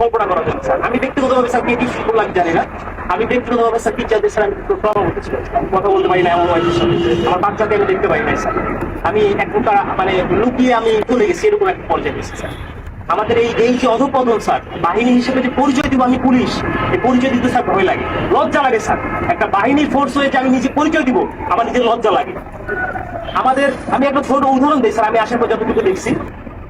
কল্পনা জন্য স্যার, আমি স্যার জানি না। আমি স্যার টিচারদের স্যার, আমি কথা বলতে পারি না, এমন হয়েছে আমার বাচ্চাকে আমি দেখতে না স্যার। আমি এক মানে লুকিয়ে আমি চলে গেছি, এরকম পর্যায়ে গেছি, স্যার। আমাদের এই এই যে অধপতন, স্যার, বাহিনী হিসেবে যে পরিচয় দিব আমি পুলিশ, এই পরিচয় দিতে, স্যার, ভয় লাগে। লজ্জা লাগে, স্যার। একটা বাহিনীর ফোর্স হয়ে যে আমি নিজে পরিচয় দিব, আমার নিজের লজ্জা লাগে। আমাদের, আমি একটা ছোট উদাহরণ দিই, স্যার, আমি আসার পর যতটুকু দেখছি।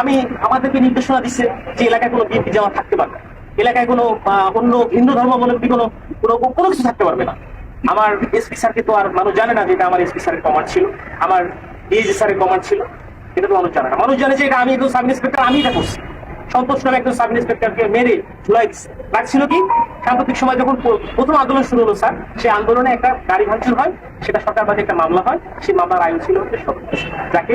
আমি আমাদেরকে নির্দেশনা দিচ্ছে যে এলাকায় কোনো বিএনপি জামাত থাকতে পারবে এলাকায় কোনো অন্য হিন্দু ধর্মাবলম্বী কোনো কোনো কোনো কিছু থাকতে পারবে না। আমার এসপি স্যারকে তো আর মানুষ জানে না যে এটা আমার এসপি স্যারের কমান্ড ছিল। আমার ডিএজি স্যারের কমান্ড ছিল। এটা তো মানুষ জানে না। মানুষ জানে যে এটা আমি একজন সাব ইন্সপেক্টর আমি এটা করছি। সন্তোষ নামে একজন সাব ইন্সপেক্টরকে মেরে ঝুলাই দিচ্ছে লাগছিল কি? সাম্প্রতিক সময় যখন প্রথম আন্দোলন শুরু হলো, স্যার, সেই আন্দোলনে একটা গাড়ি ভাঙচুর হয়। সেটা সরকারবাদী একটা মামলা হয়। সেই মামলার আয়ু ছিল হচ্ছে সত্তর যাকে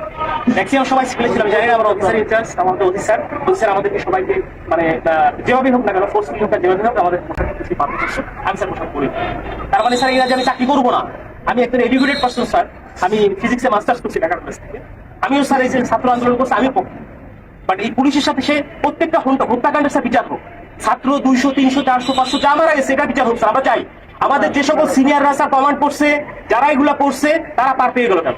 ম্যাক্সিমাম সবাই সিভিলে ছিলাম জানি না আমার অফিসার ইনচার্জ আমাদের অফিসার। অফিসার আমাদেরকে সবাইকে মানে যেভাবে হোক না কেন হোক না যেভাবে হোক আমাদের পোশাক কিছু পাবে আমি স্যার পোশাক করি। তার মানে স্যার এরা যে আমি চাকরি করব না। আমি একজন এডুকেটেড পার্সন স্যার। আমি ফিজিক্সে মাস্টার্স করছি ঢাকা কলেজ থেকে। আমিও স্যার এই যে ছাত্র আন্দোলন করছি আমি পক্ষে। বাট এই পুলিশের সাথে সে প্রত্যেকটা হত্যা হত্যাকাণ্ডের স্যার বিচার হোক। ছাত্র দুইশো তিনশো চারশো পাঁচশো যা মারা গেছে এটা বিচার হোক স্যার আমরা চাই। আমাদের যে সকল সিনিয়ররা স্যার কমান্ড করছে যারা এগুলা করছে তারা পার পেয়ে গেল কেন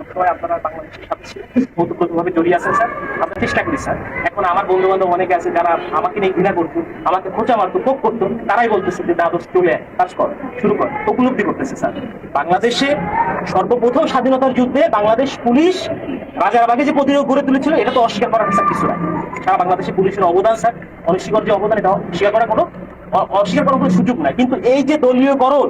আপনারা বাংলাদেশের জড়িয়ে আছেন, স্যার। চেষ্টা করি, স্যার। এখন আমার বন্ধু বান্ধব অনেকে আছে যারা আমাকে নিয়ে ঘৃণা করতো, আমাকে খোঁচা মারতো পোক করতো, তারাই বলতেছে যে চলে কাজ কর, শুরু কর। উপলব্ধি করতেছে, স্যার। বাংলাদেশে সর্বপ্রথম স্বাধীনতার যুদ্ধে বাংলাদেশ পুলিশ রাজারবাগে যে প্রতিরোধ গড়ে তুলেছিল, এটা তো অস্বীকার করার স্যার কিছু না সারা বাংলাদেশে পুলিশের অবদান, স্যার। অনস্বীকার যে অবদান এটা অস্বীকার করার কোনো অস্বীকার করার কোনো সুযোগ নাই। কিন্তু এই যে দলীয়করণ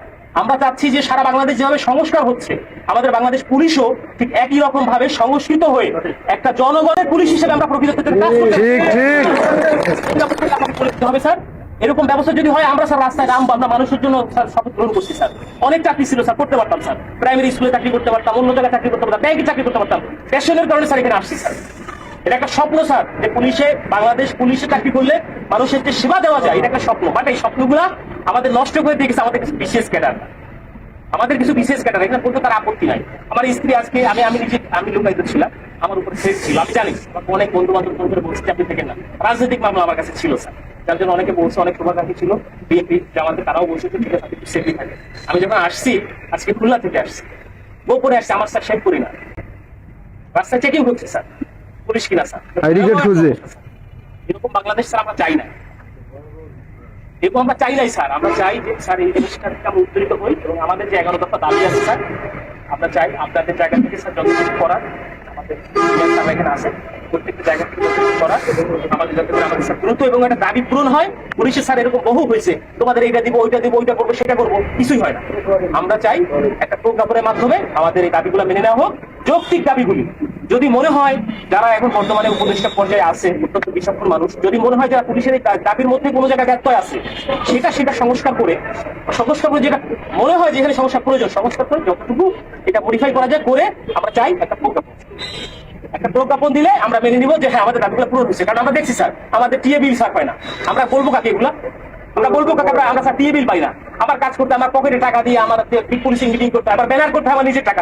আমরা চাচ্ছি যে সারা বাংলাদেশ যেভাবে সংস্কার হচ্ছে আমাদের বাংলাদেশ পুলিশও ঠিক একই রকম ভাবে সংস্কৃত হয়ে একটা জনগণের পুলিশ হিসেবে আমরা প্রকৃত কাজ করতে হবে স্যার এরকম ব্যবস্থা যদি হয় আমরা স্যার রাস্তায় নাম আমরা মানুষের জন্য স্যার শপথ গ্রহণ করছি স্যার। অনেক চাকরি ছিল স্যার করতে পারতাম স্যার। প্রাইমারি স্কুলে চাকরি করতে পারতাম অন্য জায়গায় চাকরি করতে পারতাম ব্যাংকে চাকরি করতে পারতাম। প্যাশনের কারণে স্যার এখানে আসছি স্যার। এটা একটা স্বপ্ন, স্যার। যে পুলিশে, বাংলাদেশ পুলিশে চাকরি করলে মানুষের যে সেবা দেওয়া যায়, এটা একটা স্বপ্ন। বাট এই স্বপ্নগুলা আমাদের নষ্ট করে দিয়ে গেছে আমাদের কিছু বিশেষ ক্যাডার। আমাদের কিছু বিশেষ ক্যাটার এখানে বলতে তার আপত্তি নাই। আমার স্ত্রী আজকে, আমি আমি নিজে, আমি লোকায়িত ছিলাম, আমার উপর থ্রেট ছিল। আমি জানি অনেক বন্ধু বান্ধব ফোন করে বলছে, আপনি থেকে না। রাজনৈতিক মামলা আমার কাছে ছিল, স্যার। যার জন্য অনেকে বলছে, অনেক শুভাকাঙ্ক্ষী ছিল, বিএনপি জামাতে তারাও বলছে যে ঠিক আছে সেফলি থাকে। আমি যখন আসছি, আজকে খুলনা থেকে আসছি, গোপনে আসছি, আমার স্যার শেখ করি না। রাস্তায় চেকিং হচ্ছে, স্যার। পুলিশ কিনা স্যার? ID card খুঁজে। এরকম বাংলাদেশ স্যার আমরা চাই না। এবং আমরা চাই নাই স্যার। আমরা চাই যে স্যার এই জিনিসটা থেকে আমরা উত্তরিত হই এবং আমাদের যে এগারো দফা দাবি আছে স্যার আমরা চাই আপনাদের জায়গা থেকে স্যার যতটুকু করার আমাদের এখানে আছে প্রত্যেকটা জায়গা থেকে আমাদের যাতে আমাদের স্যার দ্রুত এবং একটা দাবি পূরণ হয়। পুলিশের স্যার এরকম বহু হয়েছে। তোমাদের এইটা দিব ওইটা দিব ওইটা করব সেটা করব কিছুই হয় না। আমরা চাই একটা প্রজ্ঞাপনের মাধ্যমে আমাদের এই দাবিগুলো মেনে নেওয়া হোক। যৌক্তিক দাবিগুলি। যদি মনে হয় যারা এখন বর্তমানে উপদেষ্টা পর্যায়ে আছে অত্যন্ত বিচক্ষণ মানুষ, যদি মনে হয় যারা পুলিশের এই দাবির মধ্যে কোনো জায়গায় ব্যত্যয় আছে, সেটা সেটা সংস্কার করে সংস্কার করে যেটা মনে হয় যেখানে সংস্কার প্রয়োজন, সংস্কার করে যতটুকু এটা মডিফাই করা যায় করে আমরা চাই একটা প্রজ্ঞাপন একটা প্রজ্ঞাপন দিলে আমরা মেনে নিব যে হ্যাঁ আমাদের দাবিগুলো পূরণ হচ্ছে কারণ আমরা দেখছি স্যার, আমাদের টিএ বিল স্যার পায় না। আমরা বলব কাকে এগুলা? আমরা বলব কাকে? আমরা আমরা স্যার টিএ বিল পাই না। আমার কাজ করতে, আমার পকেটে টাকা দিয়ে আমার পুলিশিং মিটিং করতে আমার ব্যানার করতে আমার নিজের টাকা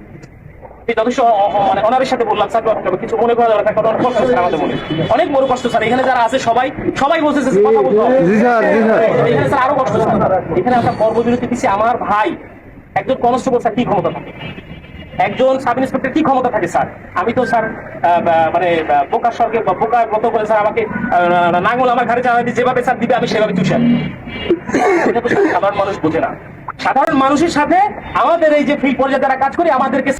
যথেষ্ট মানে অনারের সাথে বললাম স্যার কিছু মনে করা যাবে না অনেক কষ্ট স্যার আমাদের মনে। অনেক বড় কষ্ট স্যার এখানে যারা আছে সবাই সবাই কথা বলতে এখানে স্যার আরও কষ্ট স্যার। এখানে একটা কর্মবিরতি দিচ্ছে আমার ভাই একজন কনস্টেবল স্যার কি ক্ষমতা থাকে? একজন সাব ইন্সপেক্টর কি ক্ষমতা থাকে স্যার? আমি তো স্যার মানে বোকার স্বর্গে বোকার মতো করে স্যার আমাকে নাঙ্গল আমার ঘাড়ে চালা যেভাবে স্যার দিবে আমি সেভাবে চুষে এটা তো সাধারণ মানুষ বোঝে না। সাধারণ মানুষের সাথে আমাদের এই যে ফিল্ড পর্যায়ে যারা কাজ করে আমাদেরকে